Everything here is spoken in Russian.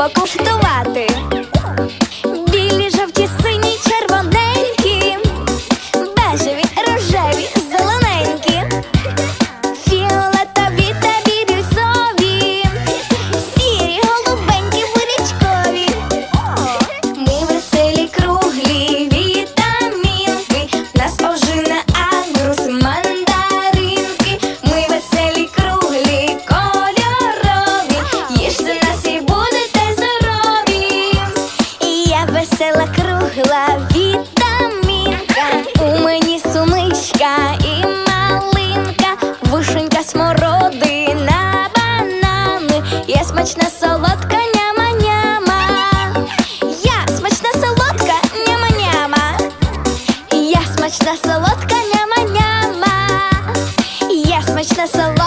покуштувати. Грушенька и малинка, вишенька, смородина, бананы. Я смачна солодка, няма-няма. Я смачна солодка, няма-няма. Я смачна солодка, няма-няма. Я смачна солодка.